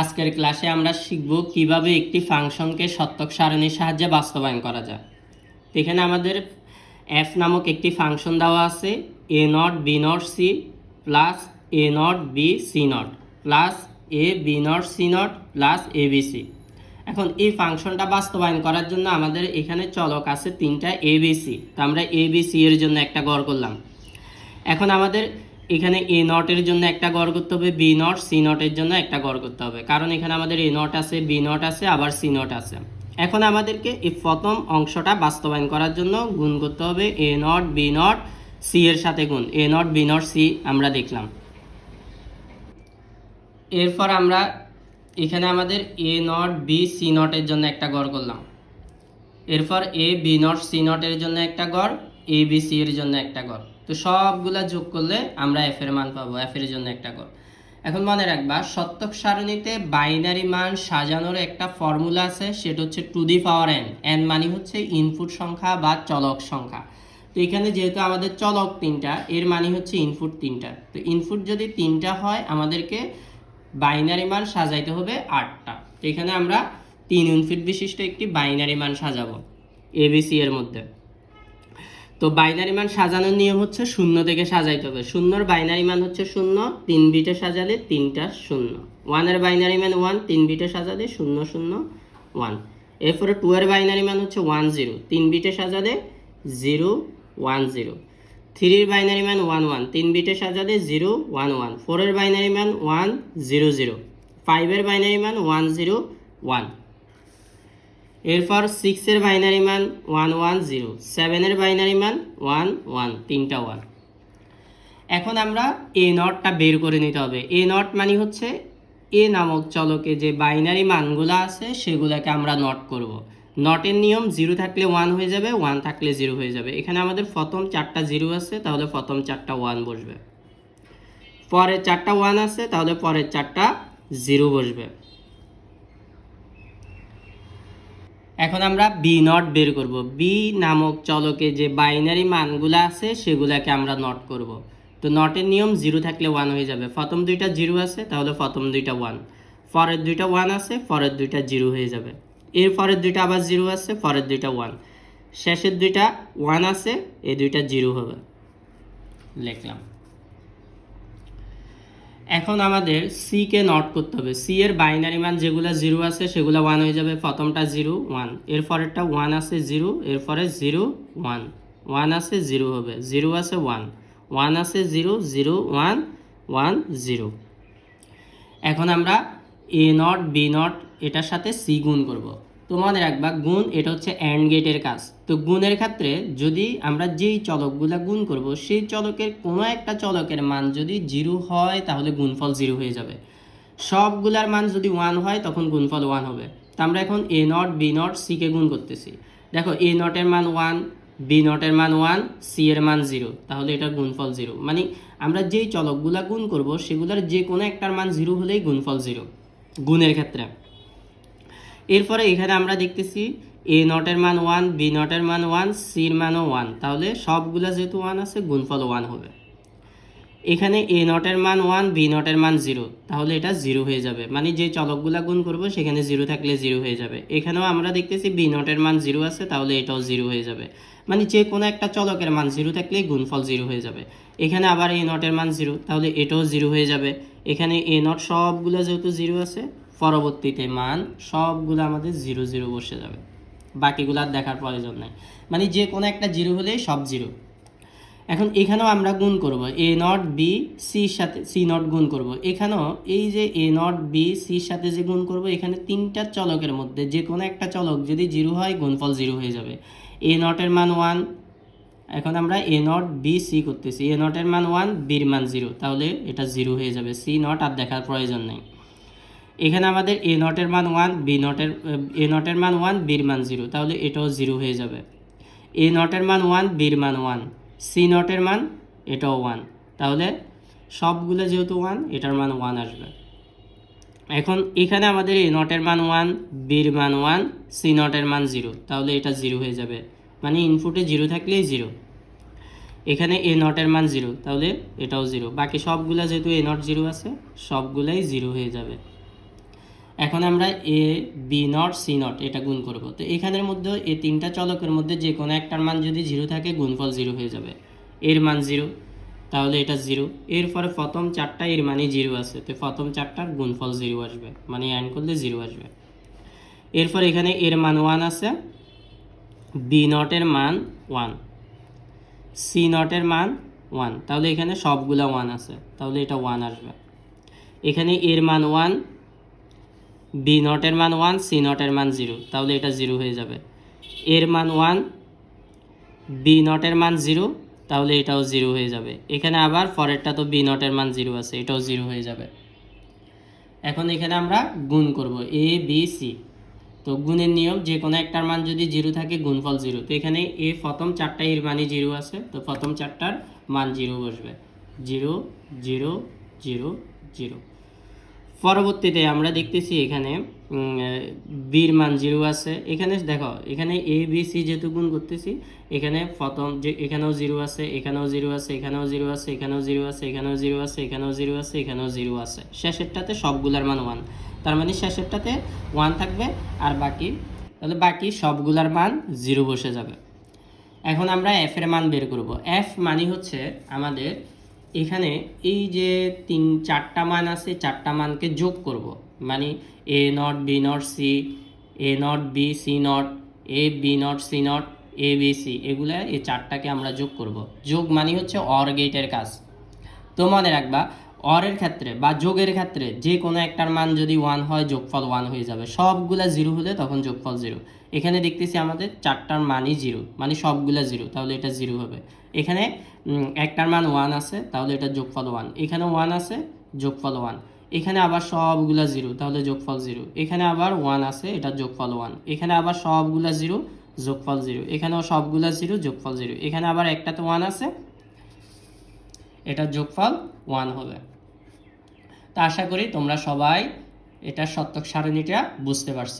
আজকের ক্লাসে আমরা শিখব কীভাবে একটি ফাংশনকে সত্যক সারণীর সাহায্যে বাস্তবায়ন করা যায়। এখানে আমাদের এফ নামক একটি ফাংশন দেওয়া আছে A not B not C plus A not B C not plus A B not C not plus A B C এখন এই ফাংশনটা বাস্তবায়ন করার জন্য আমাদের এখানে চলক আছে তিনটা এ বি সি তো আমরা এ বি সি এর জন্য একটা গড় করলাম। এখন আমাদের এখানে এ নটের জন্য একটা গড় করতে হবে বি নট সি নটের জন্য একটা গড় করতে হবে। কারণ এখানে আমাদের এ নট আছে বি নট আছে, আবার সি নট আছে। এখন আমাদেরকে এই প্রথম অংশটা বাস্তবায়ন করার জন্য গুণ করতে হবে A nought B nought C এর সাথে গুণ। A nought B nought C আমরা দেখলাম। এরপর আমরা এখানে আমাদের এ নট বি সি নটের জন্য একটা গড় করলাম। এরপর এ বি নট সি নটের জন্য একটা গড় এ বি সি এর জন্য একটা গড়। তো সবগুলা যোগ করলে আমরা এফ এর মান পাবো এফ এর জন্য একটা গড়। এখন মনে রাখবা, সত্যক সারণীতে বাইনারি মান সাজানোর একটা ফর্মুলা আছে, সেটা হচ্ছে two the power N N মানে হচ্ছে ইনপুট সংখ্যা বা চলক সংখ্যা। তো এখানে যেহেতু আমাদের চলক তিনটা, এর মানে হচ্ছে ইনপুট তিনটা। তো ইনপুট যদি তিনটা হয়, আমাদেরকে বাইনারি মান সাজাইতে হবে আটটা। তো এখানে আমরা তিন ইনপুট বিশিষ্ট একটি বাইনারি মান সাজাবো এবিসি এর মধ্যে। তো বাইনারি মান সাজানোর নিয়ম হচ্ছে শূন্য থেকে সাজাইতে হবে। শূন্যর বাইনারি মান হচ্ছে শূন্য, তিন বিটে সাজালে তিনটা শূন্য। ওয়ানের বাইনারি মান ওয়ান তিন বিটে সাজালে শূন্য শূন্য ওয়ান এরপরে টু এর বাইনারি মান হচ্ছে ওয়ান জিরো তিন বিটে সাজালে জিরো ওয়ান জিরো থ্রির বাইনারি মান ওয়ান ওয়ান তিন বিটে সাজালে জিরো ওয়ান ওয়ান ফোরের বাইনারি মান ওয়ান জিরো জিরো ফাইভের বাইনারি মান ওয়ান জিরো ওয়ান এরপর সিক্সের বাইনারি মান ওয়ান ওয়ান জিরো সেভেনের বাইনারি মান ওয়ান ওয়ান তিনটা ওয়ান এখন আমরা এ নটটা বের করে নিতে হবে। এ নট মানে হচ্ছে এ নামক চলকে যে বাইনারি মানগুলো আছে সেগুলোকে আমরা নট করব। নটের নিয়ম জিরো থাকলে ওয়ান হয়ে যাবে ওয়ান থাকলে জিরো হয়ে যাবে। এখানে আমাদের প্রথম চারটা জিরো আছে, তাহলে প্রথম চারটা ওয়ান বসবে। পরের চারটা ওয়ান আছে, তাহলে পরের চারটা জিরো বসবে। এখন আমরা বি নট বের করব। বি নামক চলকে যে বাইনারি মানগুলো আছে, সেগুলোকে আমরা নট করব। তো নটের নিয়ম জিরো থাকলে ওয়ান হয়ে যাবে। প্রথম দুইটা জিরো আছে, তাহলে প্রথম দুইটা ওয়ান ফরের দুইটা ওয়ান আছে ফরের দুইটা জিরো হয়ে যাবে। এর ফরের দুইটা আবার জিরো আছে ফরের দুইটা ওয়ান শেষের দুইটা ওয়ান আছে, এই দুইটা জিরো হবে। লিখলাম। এখন আমাদের সি কে নট করতে হবে। সি এর বাইনারি মান যেগুলো জিরো আছে, সেগুলো ওয়ান হয়ে যাবে। প্রথমটা জিরো ওয়ানের পরেরটা ওয়ান আছে জিরো এরপরে জিরো ওয়ান ওয়ান আছে জিরো হবে। জিরো আছে ওয়ান ওয়ান আছে zero zero one one zero এখন আমরা এ নট বি নট এটার সাথে সি গুণ করব। তো মনে রাখবা গুণ, এটা হচ্ছে অ্যান্ড গেটের কাজ। তো গুণের ক্ষেত্রে যদি আমরা যেই চলকগুলা গুণ করব, সেই চলকের কোনো একটা চলকের মান যদি জিরো হয়, তাহলে গুণফল জিরো হয়ে যাবে। সবগুলার মান যদি ওয়ান হয়, তখন গুণফল ওয়ান হবে। তো আমরা এখন এ নট বি নট সিকে গুণ করতেছি। দেখো এ নটের মান ওয়ান বি নটের মান ওয়ান সি এর মান জিরো তাহলে এটার গুণফল জিরো মানে আমরা যেই চলকগুলা গুণ করব, সেগুলার যে কোনো একটার মান জিরো হলেই গুণফল জিরো গুণের ক্ষেত্রে। এরপরে এখানে আমরা দেখতেছি এ নটের মান ওয়ান, বি নটের মান ওয়ান, সির মানও ওয়ান। তাহলে সবগুলা যেহেতু ওয়ান আছে, গুণফল ওয়ান হবে। এখানে এ নটের মান ওয়ান, বি নটের মান জিরো। তাহলে এটা জিরো হয়ে যাবে। মানে যে চলকগুলা গুণ করব, সেখানে জিরো থাকলে জিরো হয়ে যাবে। এখানেও আমরা দেখতেছি বি নটের মান জিরো আছে, তাহলে এটাও জিরো হয়ে যাবে। মানে যে কোনো একটা চলকের মান জিরো থাকলেই গুণফল জিরো হয়ে যাবে। এখানে আবার এ নটের মান জিরো, তাহলে এটাও জিরো হয়ে যাবে। এখানে এ নট সবগুলো যেহেতু জিরো আছে পরবর্তীতে মান সবগুলো আমাদের জিরো জিরো বসে যাবে। বাকিগুলো আর দেখার প্রয়োজন নাই। মানে যে কোনো একটা জিরো হলেই সব জিরো। এখন এখানেও আমরা গুণ করব। এ নট বি সির সাথে সি নট গুণ করব। এখানেও এই যে এ নট বি সির সাথে যে গুণ করব, এখানে তিনটা চলকের মধ্যে যে কোনো একটা চলক যদি জিরো হয়, গুণফল জিরো হয়ে যাবে। এ নটের মান ওয়ান। এখন আমরা এ নট বি সি করতেছি। এ নটের মান ওয়ান, বির মান জিরো। তাহলে এটা জিরো হয়ে যাবে। সি নট আর দেখার প্রয়োজন নেই। এখানে আমাদের এ নটের মান ওয়ান বি নটের এ নটের মান ওয়ান বির মান জিরো তাহলে এটাও জিরো হয়ে যাবে এ নটের মান ওয়ান বির মান ওয়ান সি নটের মান এটাও ওয়ান তাহলে সবগুলো যেহেতু ওয়ান এটার মান ওয়ান আসবে এখন এখানে আমাদের এ নটের মান ওয়ান বির মান ওয়ান সি নটের মান জিরো তাহলে এটা জিরো হয়ে যাবে মানে ইনপুটে জিরো থাকলেই জিরো এখানে এ নটের মান জিরো তাহলে এটাও জিরো বাকি সবগুলা যেহেতু এ নট জিরো আছে সবগুলাই জিরো হয়ে যাবে এখন আমরা A B not C not এটা গুণ করব। তো এখানের মধ্যে এই তিনটা চলকের মধ্যে যে কোনো একটার মান যদি জিরো থাকে, গুণফল জিরো হয়ে যাবে। এর মান জিরো তাহলে এটা জিরো এরপরে প্রথম চারটা এর মানে জিরো আছে। তো প্রথম চারটার গুণফল জিরো আসবে। মানে অ্যান্ড করলে জিরো আসবে। এরপর এখানে এর মান ওয়ান আছে। বি নটের মান ওয়ান সি নটের মান ওয়ান তাহলে এখানে সবগুলা ওয়ান আছে। তাহলে এটা ওয়ান আসবে। এখানে এর মান ওয়ান বি নটের মান ওয়ান সি নটের মান জিরো তাহলে এটা জিরো হয়ে যাবে। এর মান ওয়ান বি নটের মান জিরো তাহলে এটাও জিরো হয়ে যাবে। এখানে আবার ফরেরটা তো বি নটের মান জিরো আছে, এটাও জিরো হয়ে যাবে। এখন এখানে আমরা গুণ করব এ বি সি তো গুণের নিয়ম, যে কোনো একটার মান যদি জিরো থাকে, গুণফল জিরো তো এখানে এ প্রথম চারটা এর মানই জিরো আছে, তো প্রথম চারটার মান জিরো বসবে। জিরো জিরো জিরো জিরো পরবর্তীতে আমরা দেখতেছি এখানে বির মান জিরো আছে। এখানে দেখো, এখানে এ বি সি যেহেতু গুণ করতেছি, এখানে প্রথম যে, এখানেও জিরো আছে, এখানেও জিরো আছে, এখানেও জিরো আছে, এখানেও জিরো আছে, এখানেও জিরো আছে, এখানেও জিরো আছে, এখানেও জিরো আছে। শেষেরটাতে সবগুলার মান ওয়ান তার মানে শেষেরটাতে ওয়ান থাকবে, আর বাকি, তাহলে বাকি সবগুলার মান জিরো বসে যাবে। এখন আমরা এফ এর মান বের করব। এফ মানে হচ্ছে আমাদের এখানে এই যে তিন, চারটা মান আছে, চারটা মানকে যোগ করব। মানে A not B not C A not B C not A B not C not A B C এগুলা এই চারটাকে আমরা যোগ করব। যোগ মানে হচ্ছে অর গেটের কাজ। তো মনে রাখবা অরের ক্ষেত্রে বা যোগের ক্ষেত্রে যে কোনো একটার মান যদি ওয়ান হয়, যোগফল ওয়ান হয়ে যাবে। সবগুলা জিরো হলে তখন যোগফল জিরো এখানে দেখতেছি আমাদের চারটার মানই জিরো মানে সবগুলা জিরো তাহলে এটা জিরো হবে। এখানে একটার মান ওয়ান আছে, তাহলে এটা যোগফল ওয়ান এখানে ওয়ান আছে, যোগফল ওয়ান এখানে আবার সবগুলা জিরো তাহলে যোগফল জিরো এখানে আবার ওয়ান আছে, এটা যোগফল ওয়ান এখানে আবার সবগুলা জিরো যোগফল জিরো এখানেও সবগুলা জিরো যোগফল জিরো এখানে আবার একটাতে ওয়ান আছে, এটা যোগফল ওয়ান হবে। তা আশা করি তোমরা সবাই এটা সত্যক সারণীটা বুঝতে পারছ।